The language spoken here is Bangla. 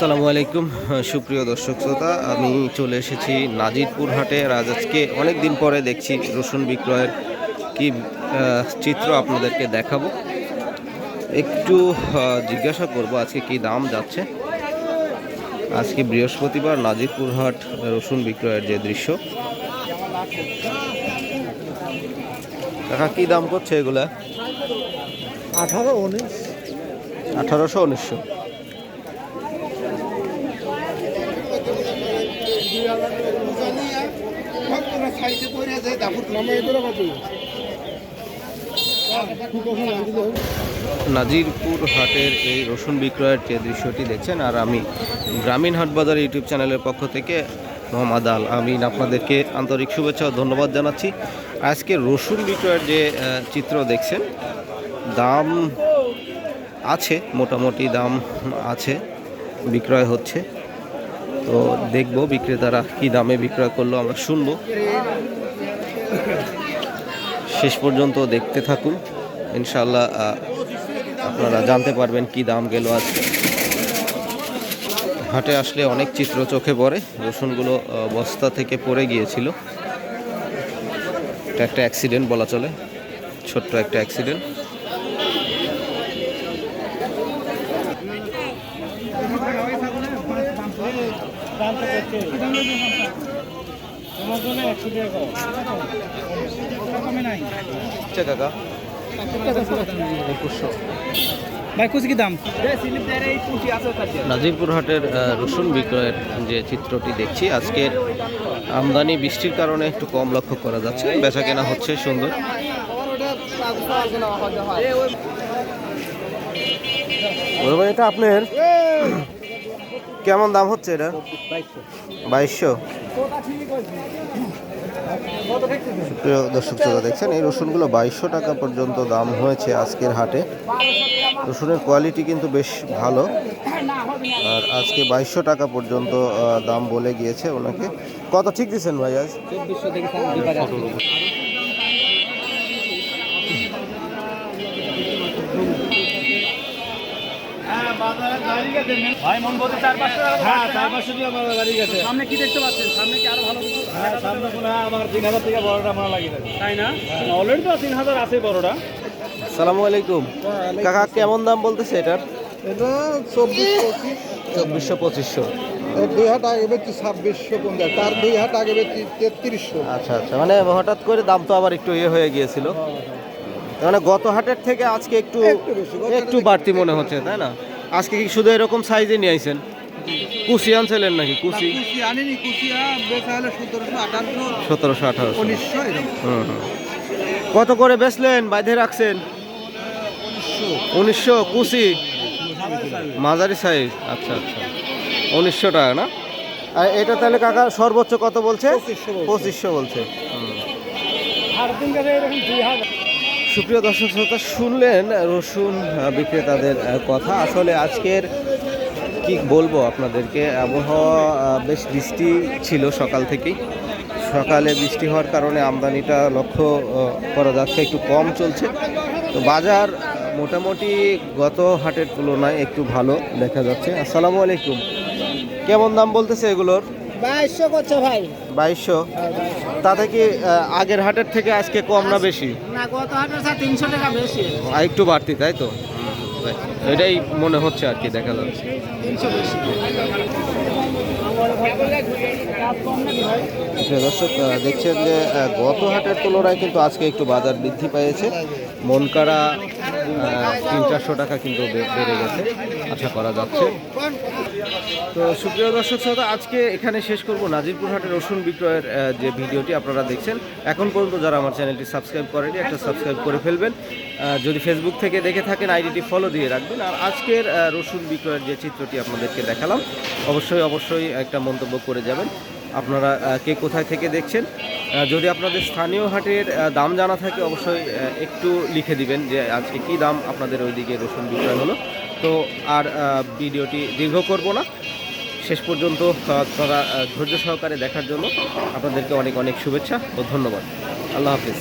আসসালামু আলাইকুম। সুপ্রিয় দর্শক শ্রোতা আমি চলে এসেছি নাজিরপুর হাটে আর আজ আজকে অনেক দিন পরে দেখছি রসুন বিক্রয়ের কি চিত্র আপনাদেরকে দেখাবো। একটু জিজ্ঞাসা করব আজকে কি দাম যাচ্ছে। আজকে বৃহস্পতিবার নাজিরপুর হাট রসুন বিক্রয়ের যে দৃশ্য। কাকা কি দাম করছে এগুলা? আঠারো উনিশ। আঠারোশো উনিশশো। নাজিরপুর হাটের এই রসুন বিক্রয়ের যে দৃশ্যটি দেখছেন, আর আমি গ্রামীণ হাট বাজার ইউটিউব চ্যানেলের পক্ষ থেকে মোহাম্মদ আল আমিন আপনাদেরকে আন্তরিক শুভেচ্ছা ও ধন্যবাদ জানাচ্ছি। আজকে রসুন বিক্রয়ের যে চিত্র দেখছেন, দাম আছে, মোটামুটি দাম আছে, বিক্রয় হচ্ছে। তো দেখব বিক্রেতারা কি দামে বিক্রয় করল, আমরা শুনব। শেষ পর্যন্ত দেখতে থাকুন। ইনশাল্লাহ আপনারা জানতে পারবেন কি দাম গেল আজকে হাটে আসলে অনেক চিত্র চোখে পড়ে, রসুনগুলো বস্তা থেকে পড়ে গিয়েছিল। একটা অ্যাক্সিডেন্ট বলা চলে, ছোট্ট একটা অ্যাক্সিডেন্ট। আচ্ছা কাকা একুশশো। ভাই কুচি কি দাম? নাজিরপুর হাটের আহ, রসুন বিক্রয়ের যে চিত্রটি দেখছি আজকে আমদানি বৃষ্টির কারণে একটু কম লক্ষ্য করা যাচ্ছে। বেচা কেনা হচ্ছে সুন্দর। এটা আপনার? কেমন দাম হচ্ছে এটা? বাইশশো। দর্শক শ্রোতা দেখছেন, এই রসুনগুলো বাইশশো টাকা পর্যন্ত দাম হয়েছে আজকের হাটে। রসুনের কোয়ালিটি কিন্তু বেশ ভালো। আর আজকে বাইশশো টাকা পর্যন্ত দাম বলে গিয়েছে ওনাকে। কত ঠিক দিচ্ছেন ভাই আজ? ভাই মন বলতে চার পাঁচশো হ্যাঁ চার পাঁচশো টাকা আমার গাড়ি গেছে। সামনে কি দেখতে পাচ্ছেন? সামনে কি আরও ভালো হ্যাঁ সামনে কোনো আমার তিন হাজার থেকে বড়টা আমার লাগিয়ে তাই না? অলরেডি তো তিন হাজার আছে বড়টা। আলাইকুম। কাকা কেমন দাম বলতেছে এটার? এটা চব্বিশ পঁচিশ চব্বিশশো পঁচিশশো। দুই হাট আগে বেচছি ছাব্বিশশো পঞ্চাশ তার দুই হাট আগে বেচছি তেত্রিশশো। আচ্ছা আচ্ছা মানে হঠাৎ করে দাম তো আবার একটু ইয়ে হয়ে গিয়েছিল। মানে গত হাটের থেকে আজকে একটু একটু একটু বাড়তি মনে হচ্ছে তাই না? আজকে কি শুধু এরকম সাইজে নিয়ে আইছেন? কুচি আনছিলেন নাকি? হলে সতেরোশো আঠারোশো। কত করে বেচলেন বাইধে রাখছেন? উনিশশো। কুশি? মাঝারি সাইজ। আচ্ছা আচ্ছা। উনিশশো টাকা না? আর এটা তাহলে কাকা সর্বোচ্চ কত বলছে? পঁচিশশো বলছে। সুপ্রিয় দর্শক শ্রোতা, শুনলেন রসুন বিক্রেতাদের কথা। আসলে আজকের কি বলব আপনাদেরকে, আবহাওয়া বেশ বৃষ্টি ছিল সকাল থেকেই। সকালে বৃষ্টি হওয়ার কারণে আমদানিটা লক্ষ্য করা যাচ্ছে, একটু কম চলছে। তো বাজার মোটামুটি গত হাটের তুলনায় একটু ভালো দেখা যাচ্ছে। আসসালামু আলাইকুম। কেমন দাম বলতেছে এগুলোর? বাইশশো করছে ভাই। বাইশশো। তাতে কি আগের হাটের থেকে আজকে কম না বেশি? না গত হাটের স্যার তিনশো টাকা বেশি। একটু বাড়তি তাই তো? এটাই মনে হচ্ছে আর কি দেখা যাচ্ছে। তিনশো দর্শক দেখছেন যে গত হাটের তুলনায় কিন্তু আজকে একটু বাজার বৃদ্ধি পেয়েছে। মন কাড়া তিন চারশো টাকা কিন্তু বেড়ে গেছে, আশা করা যাচ্ছে। তো সুপ্রিয় দর্শক শ্রোতা, আজকে এখানে শেষ করব নাজিরপুর হাটের রসুন বিক্রয়ের যে ভিডিওটি আপনারা দেখছেন। এখন পর্যন্ত যারা আমার চ্যানেলটি সাবস্ক্রাইব করেনি, একটা সাবস্ক্রাইব করে ফেলবেন। যদি ফেসবুক থেকে দেখে থাকেন, আইডিটি ফলো দিয়ে রাখবেন। আর আজকের রসুন বিক্রয়ের যে চিত্রটি আপনাদেরকে দেখালাম, অবশ্যই অবশ্যই একটা মন্তব্য করে যাবেন। আপনারা কে কোথায় থেকে দেখছেন? যদি আপনাদের স্থানীয় হাটের দাম জানা থাকে, অবশ্যই একটু লিখে দিবেন যে আজকে কি দাম আপনাদের ওইদিকে রসুন বিক্রয় হলো। তো আর ভিডিওটি দীর্ঘ করব না। শেষ পর্যন্ত তারা ধৈর্য সহকারে দেখার জন্য আপনাদেরকে অনেক অনেক শুভেচ্ছা ও ধন্যবাদ। আল্লাহ হাফিজ।